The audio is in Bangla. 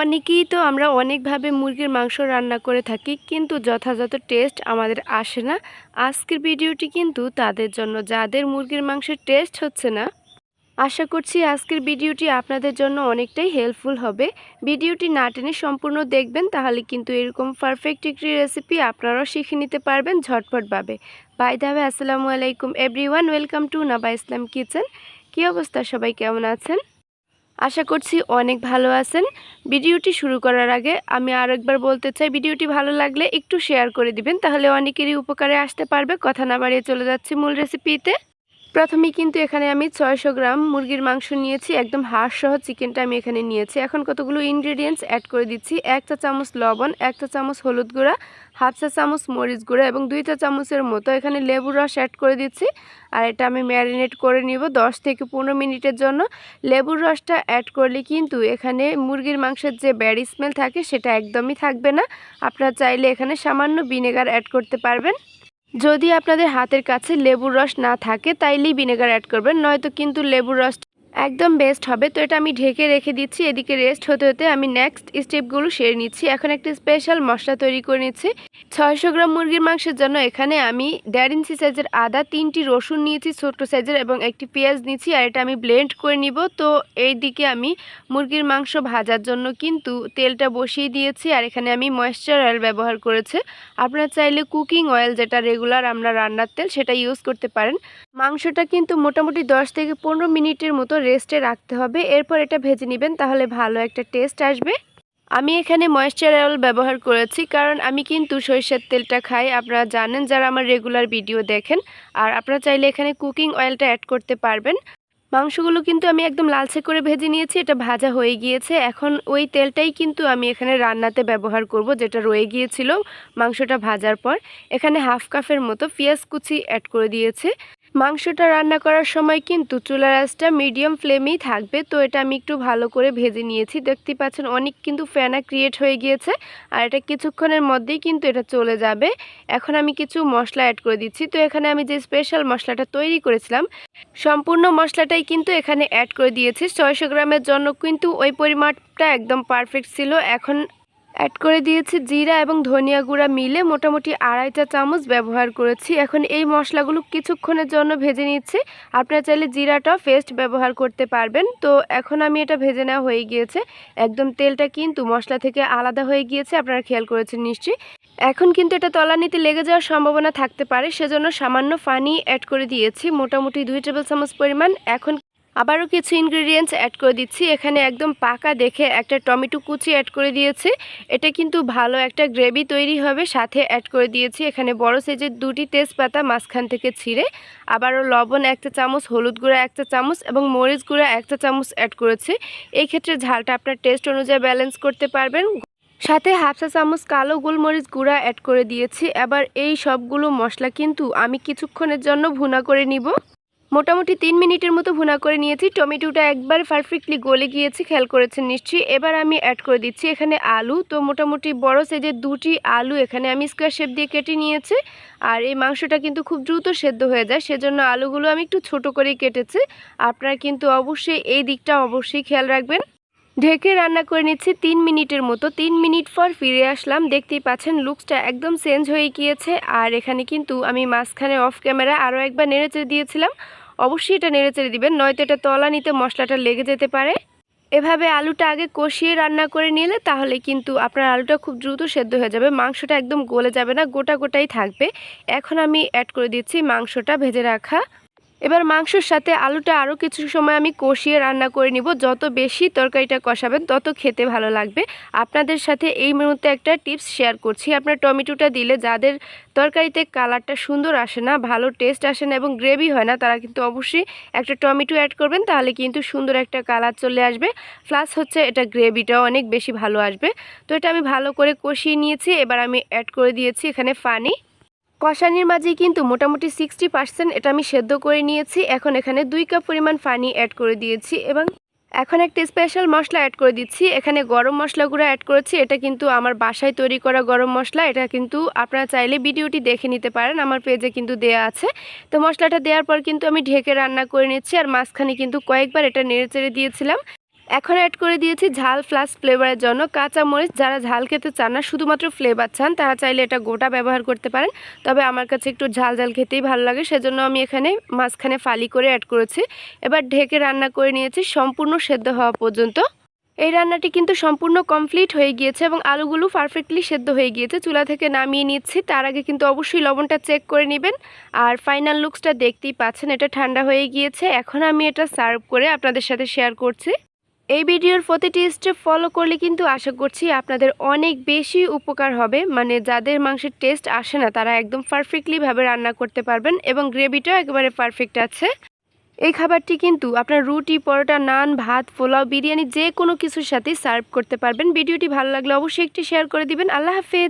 অনেকেই তো আমরা অনেকভাবে মুরগির মাংস রান্না করে থাকি, কিন্তু যথাযথ টেস্ট আমাদের আসে না। আজকের ভিডিওটি কিন্তু তাদের জন্য, যাদের মুরগির মাংসের টেস্ট হচ্ছে না। আশা করছি আজকের ভিডিওটি আপনাদের জন্য অনেকটাই হেল্পফুল হবে। ভিডিওটি না টেনে সম্পূর্ণ দেখবেন, তাহলে কিন্তু এরকম পারফেক্ট একটি রেসিপি আপনারাও শিখে নিতে পারবেন ঝটপটভাবে। বাই দাবে আসসালামু আলাইকুম। Everyone welcome to Naba Islam kitchen কী অবস্থা? সবাই কেমন আছেন? আশা করছি অনেক ভালো আছেন। ভিডিওটি শুরু করার আগে আমি আর একবার বলতে চাই, ভিডিওটি ভালো লাগলে একটু শেয়ার করে দিবেন, তাহলে অনেকেরই উপকারে আসতে পারবে। কথা না বাড়িয়ে চলে যাচ্ছি মূল রেসিপিতে প্রথমেই কিন্তু এখানে আমি ছয়শো গ্রাম মুরগির মাংস নিয়েছি, একদম হাড় সহ চিকেনটা আমি এখানে নিয়েছি। এখন কতগুলো ইনগ্রেডিয়েন্টস অ্যাড করে দিচ্ছি, এক চামচ লবণ, এক চামচ হলুদ গুঁড়া, হাফ চা চামচ মরিচ গুঁড়া এবং দুই চা চামচের মতো এখানে লেবুর রস অ্যাড করে দিচ্ছি। আর এটা আমি ম্যারিনেট করে নিব দশ থেকে পনেরো মিনিটের জন্য। লেবুর রসটা অ্যাড করলে কিন্তু এখানে মুরগির মাংসের যে ব্যাড স্মেল থাকে সেটা একদমই থাকবে না। আপনারা চাইলে এখানে সামান্য ভিনেগার অ্যাড করতে পারবেন। যদি আপনাদের হাতের কাছে লেবুর রস না থাকে, তাইলেই ভিনেগার অ্যাড করবেন, নয়তো কিন্তু লেবুর রস একদম বেস্ট হবে। তো এটা আমি ঢেকে রেখে দিচ্ছি, এদিকে রেস্ট হতে হতে আমি নেক্সট স্টেপগুলো সেরে নিচ্ছি। এখন একটি স্পেশাল মশলা তৈরি করে নিচ্ছি। ছয়শো গ্রাম মুরগির মাংসের জন্য এখানে আমি দেড় ইঞ্চি সাইজের আদা, তিনটি রসুন নিয়েছি, ছোট্ট সাইজের, এবং একটি পেঁয়াজ নিয়েছি, আর এটা আমি ব্লেন্ড করে নিব। তো এই দিকে আমি মুরগির মাংস ভাজার জন্য কিন্তু তেলটা বসিয়ে দিয়েছি, আর এখানে আমি ময়েশ্চার অয়েল ব্যবহার করেছি। আপনারা চাইলে কুকিং অয়েল যেটা রেগুলার আমরা রান্নার তেল, সেটা ইউজ করতে পারেন। মাংসটা কিন্তু মোটামুটি দশ থেকে পনেরো মিনিটের মতো রেস্টে রাখতে হবে। এরপর এটা ভেজে নেবেন, তাহলে ভালো একটা টেস্ট আসবে। আমি এখানে ময়েশ্চার অয়েল ব্যবহার করেছি, কারণ আমি কিন্তু সরিষার তেলটা খাই। আপনারা জানেন যারা আমার রেগুলার ভিডিও দেখেন, আর আপনারা চাইলে এখানে কুকিং অয়েলটা অ্যাড করতে পারবেন। মাংসগুলো কিন্তু আমি একদম লালচে করে ভেজে নিয়েছি, এটা ভাজা হয়ে গিয়েছে। এখন ওই তেলটাই কিন্তু আমি এখানে রান্নাতে ব্যবহার করব, যেটা রয়ে গিয়েছিল মাংসটা ভাজার পর। এখানে হাফ কাপের মতো পেঁয়াজ কুচি অ্যাড করে দিয়েছে। মাংসটা রান্না করার সময় কিন্তু চুলার আঁচটা মিডিয়াম ফ্লেমেই থাকবে। তো এটা আমি একটু ভালো করে ভেজে নিয়েছি। দেখতে পাচ্ছেন অনেক কিন্তু ফেনা ক্রিয়েট হয়ে গিয়েছে। আর এটা কিছুক্ষণের মধ্যেই কিন্তু এটা চলে যাবে। এখন আমি কিছু মশলা অ্যাড করে দিচ্ছি। তো এখানে আমি যে স্পেশাল মশলাটা তৈরি করেছিলাম, সম্পূর্ণ মশলাটাই কিন্তু এখানে অ্যাড করে দিয়েছি। ছয়শো গ্রামের জন্য কিন্তু ওই পরিমাণটা একদম পারফেক্ট ছিল। এখন অ্যাড করে দিয়েছি জিরা এবং ধনিয়া গুঁড়া মিলে মোটামুটি আড়াইটা চামচ ব্যবহার করেছি। এখন এই মশলাগুলো কিছুক্ষণের জন্য ভেজে নিচ্ছি। আপনারা চাইলে জিরাটা পেস্ট ব্যবহার করতে পারবেন। তো এখন আমি এটা ভেজে নেওয়া হয়ে গিয়েছে। একদম তেলটা কিন্তু মশলা থেকে আলাদা হয়ে গিয়েছে, আপনারা খেয়াল করেছেন নিশ্চয়ই। এখন কিন্তু এটা তলানিতে লেগে যাওয়ার সম্ভাবনা থাকতে পারে, সেজন্য সামান্য পানি অ্যাড করে দিয়েছি। মোটামুটি দুই টেবিল চামচ পরিমাণ। এখন আবারও কিছু ইনগ্রিডিয়েন্টস অ্যাড করে দিচ্ছি। এখানে একদম পাকা দেখে একটা টমেটো কুচি অ্যাড করে দিয়েছি। এটা কিন্তু ভালো একটা গ্রেভি তৈরি হবে, সাথে অ্যাড করে দিয়েছি এখানে বড় সাইজের দুটি তেজপাতা মাঝখান থেকে ছিঁড়ে। আবারও লবণ একটা চামচ, হলুদ গুঁড়া একটা চামচ এবং মরিচ গুঁড়া একটা চামচ অ্যাড করেছি। এই ক্ষেত্রে ঝালটা আপনার টেস্ট অনুযায়ী ব্যালেন্স করতে পারবেন। সাথে হাফ চা চামচ কালো গোলমরিচ গুঁড়া অ্যাড করে দিয়েছি। এবার এই সবগুলো মশলা কিন্তু আমি কিছুক্ষণের জন্য ভুনা করে নিব। মোটামুটি তিন মিনিটের মতো ভুনা করে নিয়েছি। টমেটোটা একবার পারফেক্টলি গলে গিয়েছে, খেয়াল করেছেন নিশ্চয়ই। এবার আমি অ্যাড করে দিচ্ছি এখানে আলু। তো মোটামুটি বড় সাইজের দুটি আলু এখানে আমি স্কোয়ার শেপ দিয়ে কেটে নিয়েছি। আর এই মাংসটা কিন্তু খুব দ্রুত সেদ্ধ হয়ে যায়, সেজন্য আলুগুলো আমি একটু ছোট করেই কেটেছি। আপনারা কিন্তু অবশ্যই এই দিকটা অবশ্যই খেয়াল রাখবেন। ঢেকে রান্না করে নিচ্ছি তিন মিনিটের মতো। তিন মিনিট পর ফিরে আসলাম। দেখতেই পাচ্ছেন লুকসটা একদম চেঞ্জ হয়ে গিয়েছে। আর এখানে কিন্তু আমি মাঝখানে অফ ক্যামেরা আরও একবার নেড়েচেড়ে দিয়েছিলাম। অবশ্যই এটা নেড়ে চেড়ে দিবেন, নয়তো এটা তলা নিতে মশলাটা লেগে যেতে পারে। এভাবে আলুটা আগে কষিয়ে রান্না করে নিলে তাহলে কিন্তু আপনার আলুটা খুব দ্রুত সেদ্ধ হয়ে যাবে, মাংসটা একদম গলে যাবে না, গোটা গোটাই থাকবে। এখন আমি অ্যাড করে দিচ্ছি মাংসটা ভেজে রাখা এবার মাংসর সাথে আলুটা আরও কিছু সময় আমি কষিয়ে রান্না করে নিব। যত বেশি তরকারিটা কষাবেন, তত খেতে ভালো লাগবে। আপনাদের সাথে এই মুহূর্তে একটা টিপস শেয়ার করছি। আপনার টমেটোটা দিলে যাদের তরকারিতে কালারটা সুন্দর আসে না, ভালো টেস্ট আসে না এবং গ্রেভি হয় না, তারা কিন্তু অবশ্যই একটা টমেটো অ্যাড করবেন, তাহলে কিন্তু সুন্দর একটা কালার চলে আসবে। প্লাস হচ্ছে এটা গ্রেভিটাও অনেক বেশি ভালো আসবে। তো এটা আমি ভালো করে কষিয়ে নিয়েছি, এবার আমি অ্যাড করে দিয়েছি এখানে পানি কষানির মাঝে কিন্তু মোটামুটি সিক্সটি পার্সেন্ট এটা আমি সেদ্ধ করে নিয়েছি। এখন এখানে দুই কাপ পরিমাণ পানি অ্যাড করে দিয়েছি এবং এখন একটা স্পেশাল মশলা অ্যাড করে দিচ্ছি। এখানে গরম মশলা মশলাগুলো অ্যাড করেছি। এটা কিন্তু আমার বাসায় তৈরি করা গরম মশলা। এটা কিন্তু আপনারা চাইলে ভিডিওটি দেখে নিতে পারেন। আমার পেজে কিন্তু দেয়া আছে। তো মশলাটা দেওয়ার পর কিন্তু আমি ঢেকে রান্না করে নিচ্ছি। আর মাঝখানে কিন্তু কয়েকবার এটা নেড়ে চেড়ে দিয়েছিলাম। এখন অ্যাড করে দিয়েছি ঝাল প্লাস ফ্লেভারের জন্য। কাঁচা মরিচ, যারা ঝাল খেতে চান না, শুধুমাত্র ফ্লেভার চান, তারা চাইলে এটা গোটা ব্যবহার করতে পারেন। তবে আমার কাছে একটু ঝাল ঝাল খেতেই ভালো লাগে, সেজন্য আমি এখানে মাঝখানে ফালি করে অ্যাড করেছি। এবার ঢেকে রান্না করে নিয়েছি সম্পূর্ণ সেদ্ধ হওয়া পর্যন্ত। এই রান্নাটি কিন্তু সম্পূর্ণ কমপ্লিট হয়ে গিয়েছে এবং আলুগুলো পারফেক্টলি সেদ্ধ হয়ে গিয়েছে। চুলা থেকে নামিয়ে নিচ্ছি, তার আগে কিন্তু অবশ্যই লবণটা চেক করে নেবেন। আর ফাইনাল লুকসটা দেখতেই পাচ্ছেন, এটা ঠান্ডা হয়ে গিয়েছে। এখন আমি এটা সার্ভ করে আপনাদের সাথে শেয়ার করছি। এই ভিডিওর প্রতিটি স্টেপ ফলো করলে কিন্তু আশা করছি আপনাদের অনেক বেশি উপকার হবে। মানে যাদের মাংসের টেস্ট আসে না, তারা একদম পারফেক্টলিভাবে রান্না করতে পারবেন এবং গ্রেভিটাও একেবারে পারফেক্ট আছে। এই খাবারটি কিন্তু আপনার রুটি, পরোটা, নান, ভাত, পোলাও, বিরিয়ানি যে কোনো কিছুর সাথে সার্ভ করতে পারবেন। ভিডিওটি ভালো লাগলে অবশ্যই একটি শেয়ার করে দিবেন। আল্লাহ হাফেজ!